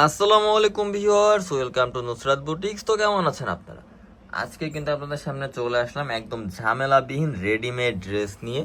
আসসালামু আলাইকুম viewers, welcome to Nusrat boutiques. তো কেমন আছেন আপনারা? আজকে কিন্তু আপনাদের সামনে চলে আসলাম একদম ঝামেলাবিহীন রেডিমেড ড্রেস নিয়ে।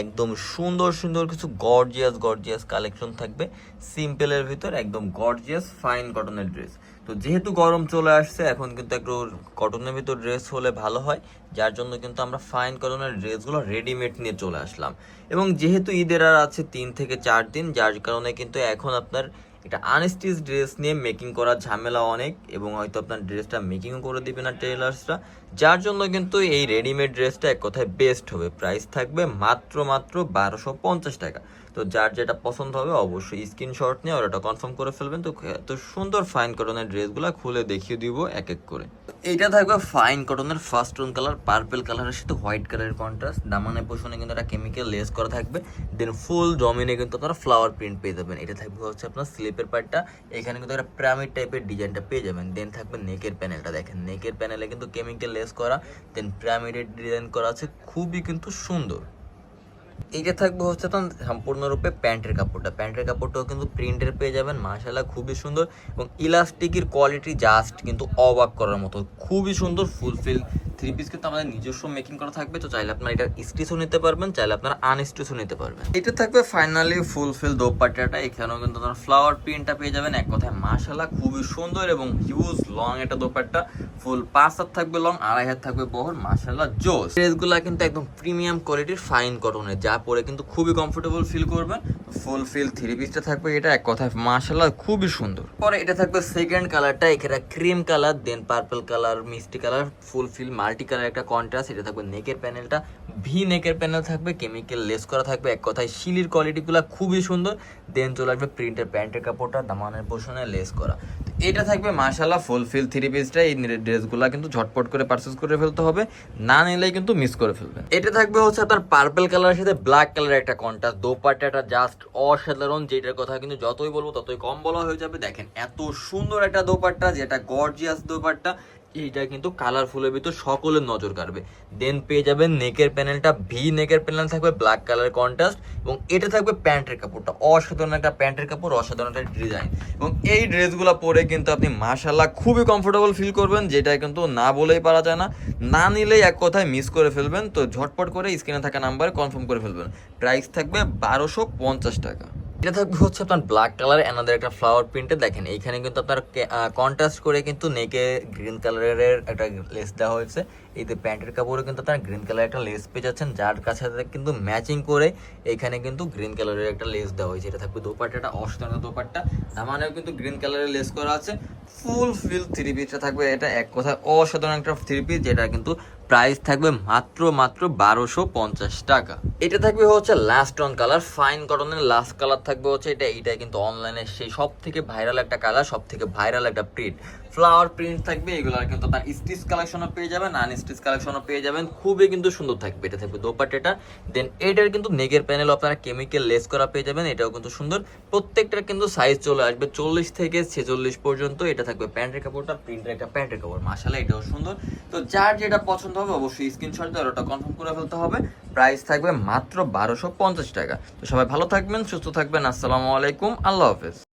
একদম সুন্দর সুন্দর কিছু গর্জিয়াস গর্জিয়াস কালেকশন থাকবে। সিম্পলের ভিতর একদম গর্জিয়াস ফাইন কটনের ড্রেস। তো যেহেতু গরম চলে আসছে, এখন কিন্তু একটু কটনের ভিতর ড্রেস হলে ভালো হয়। যার জন্য কিন্তু আমরা ফাইন কটনের ড্রেসগুলো রেডিমেড নিয়ে চলে আসলাম। এবং যেহেতু ঈদের আর আছে তিন থেকে চার দিন, যার কারণে কিন্তু এখন আপনার এটা আনস্টিচ ড্রেস নিয়ে মেকিং করার ঝামেলা অনেক এবং হয়তো আপনার ড্রেসটা মেকিংও করে দিবে না টেলার্সরা যার জন্য কিন্তু এই রেডিমেড ড্রেসটা এক কথায় বেস্ট হবে। প্রাইস থাকবে মাত্র মাত্র বারোশো পঞ্চাশ টাকা। তো যার যেটা পছন্দ হবে অবশ্যই স্ক্রিনশট নিয়ে ওটা কনফার্ম করে ফেলবেন। তো এত সুন্দর ফাইন কটনের ড্রেসগুলো খুলে দেখিয়ে দিব এক এক করে। এইটা থাকবে ফাইন কটনের ফার্স্ট টোন কালার পার্পল কালারের সাথে হোয়াইট কালারের কন্ট্রাস্ট দামানের পোষণে কিন্তু একটা কেমিক্যাল লেস করা থাকবে। দেন ফুল ডমিনে কিন্তু আপনারা ফ্লাওয়ার প্রিন্ট পেয়ে যাবেন। এটা থাকবে হচ্ছে আপনার স্লিপের পার্টটা এখানে কিন্তু একটা পিরামিড টাইপের ডিজাইনটা পেয়ে যাবেন। দেন থাকবে নেকের প্যানেলটা দেখেন। নেকের প্যানেলে কিন্তু কেমিক্যাল লেস করা। দেন পিরামিডের ডিজাইন করা আছে। খুবই কিন্তু সুন্দর। এইটা থাকবে হচ্ছে আপনার সম্পূর্ণরূপে প্যান্টের কাপড়টা। প্যান্টের কাপড়টাও কিন্তু প্রিন্টের পেয়ে যাবেন মাশাল্লাহ খুবই সুন্দর এবং ইলাস্টিকের কোয়ালিটি জাস্ট কিন্তু অবাক করার মতো। খুবই সুন্দর ফুলফিল থ্রি পিস কিন্তু আমাদের নিজস্ব মেকিং করা থাকবে, তো চাইলে আপনারা এটা স্টিচও নিতে পারবেন, চাইলে আপনারা আনস্টিচও নিতে পারবেন। এটা থাকবে ফাইনালি ফুলফিল দোপাট্টাটা, এখানেও কিন্তু আপনারা ফ্লাওয়ার প্রিন্টটা পেয়ে যাবেন, এক কথায় মাশাল্লাহ খুবই সুন্দর এবং হিউজ লং এটা দোপাট্টা ফুল পাঁচ হাত থাকবে লং আড়াই হাত থাকবে বহর মাশাল্লাহ জোস। ড্রেসগুলো কিন্তু একদম প্রিমিয়াম কোয়ালিটির ফাইন কটনের যা পরে কিন্তু খুবই কমফোর্টেবল ফিল করবেন। ফুল ফিল থ্রি পিসটা থাকবে এটা, এক কথায় মাশাল্লাহ খুবই সুন্দর। পরে এটা থাকবে সেকেন্ড কালারটা এখানে cream colour then purple colour মিষ্টি কালার ফুল ফিল মাল্টি কালার একটা কন্ট্রাস্ট এটা থাকবে নেকের প্যানেলটা ভি নেকের প্যানেল থাকবে কেমিক্যাল লেস করা থাকবে, এক কথায় শিলির কোয়ালিটিগুলো খুবই সুন্দর। দেন চলে আসবে প্রিন্টের প্যান্টের কাপড়টা, দামানের পোষণে লেস করা। তো এটা থাকবে মাশাল্লাহ ফুলফিল থ্রি পিসটা এই ড্রেসগুলো কিন্তু ঝটপট করে পারচেস করে ফেলতে হবে। না নিলে কিন্তু মিস করে ফেলবেন। এটা থাকবে হচ্ছে আপনার পার্পেল কালারের সাথে ব্ল্যাক কালারের একটা কন্ট্রাস্ট দোপাট্টাটা জাস্ট অসাধারণ, যেটার কথা কিন্তু যতই বলব ততই কম বলা হয়ে যাবে। দেখেন এত সুন্দর একটা দোপাট্টা, যেটা গর্জিয়াস দোপাট্টা। এইটা কিন্তু কালারফুলের ভিতর সকলের নজর কাড়বে। দেন পেয়ে যাবেন নেকের প্যানেলটা ভি নেকের প্যানেল থাকবে ব্ল্যাক কালার কন্ট্রাস্ট এবং এটা থাকবে প্যান্টের কাপড়টা। অসাধারণ একটা প্যান্টের কাপড়, অসাধারণ একটা ডিজাইন এবং এই ড্রেসগুলো পরে কিন্তু আপনি মাশাল্লাহ খুবই কমফোর্টেবল ফিল করবেন, যেটা কিন্তু না বলেই পারা যায় না। না নিলেই এক কথায় মিস করে ফেলবেন, তো ঝটপট করে স্ক্রিনে থাকা নাম্বারে কনফার্ম করে ফেলবেন। প্রাইস থাকবে বারোশো পঞ্চাশ টাকা। এটা থাকবে হচ্ছে আপনার ব্ল্যাক কালার এনাদের একটা ফ্লাওয়ার প্রিন্টে দেখেন। এইখানে কিন্তু আপনার কন্ট্রাস্ট করে কিন্তু নেকে গ্রিন কালারের একটা লেস দেওয়া হয়েছে। এই যে প্যান্টের কাপড়ে কিন্তু আপনার গ্রিন কালার একটা লেস পেয়ে যাচ্ছেন, যার কাছে কিন্তু ম্যাচিং করে এখানে কিন্তু গ্রিন কালারের একটা লেস দেওয়া হয়েছে। এটা থাকবে দোপাট্টাটা অসাধারণ দোপাট্টা। দামানেও কিন্তু গ্রিন কালারের লেস করা আছে। ফুল ফিল থ্রি পিসটা থাকবে। এটা এক কথায় অসাধারণ একটা থ্রি পিস যেটা কিন্তু প্রাইস থাকবে মাত্র মাত্র বারোশো পঞ্চাশ টাকা। এটা থাকবে হচ্ছে লাস্ট অন কালার ফাইন কটনের লাস্ট কালার থাকবে হচ্ছে এটা। এটা কিন্তু অনলাইনে সেই সব থেকে ভাইরাল একটা কালার সব থেকে ভাইরাল একটা প্রিন্ট ফ্লাওয়ার প্রিন্ট থাকবে, এগুলোর কিন্তু আপনার স্টিচ কালেকশনও পেয়ে যাবেন আন স্টিচ কালেকশনও পেয়ে যাবেন, খুবই কিন্তু সুন্দর থাকবে, এটা থাকবে দোপাট্টাটা। দেন এটার কিন্তু নেগের প্যানেল আপনারা কেমিক্যাল লেস করা পেয়ে যাবেন, এটাও কিন্তু সুন্দর। প্রত্যেকটার কিন্তু সাইজ চলে আসবে চল্লিশ থেকে ছেচল্লিশ পর্যন্ত, এটা থাকবে প্যান্টের কাপড়টা প্রিন্টের একটা প্যান্টের কাপড় মাসালা এটাও সুন্দর। তো যার যেটা পছন্দ হবে, অবশ্যই স্ক্রিনশট দিয়ে ওটা কনফার্ম করে ফেলতে হবে। প্রাইস থাকবে মাত্র বারোশো পঞ্চাশ টাকা। তো সবাই ভালো থাকবেন, সুস্থ থাকবেন, আসসালামু আলাইকুম, আল্লাহ হাফেজ।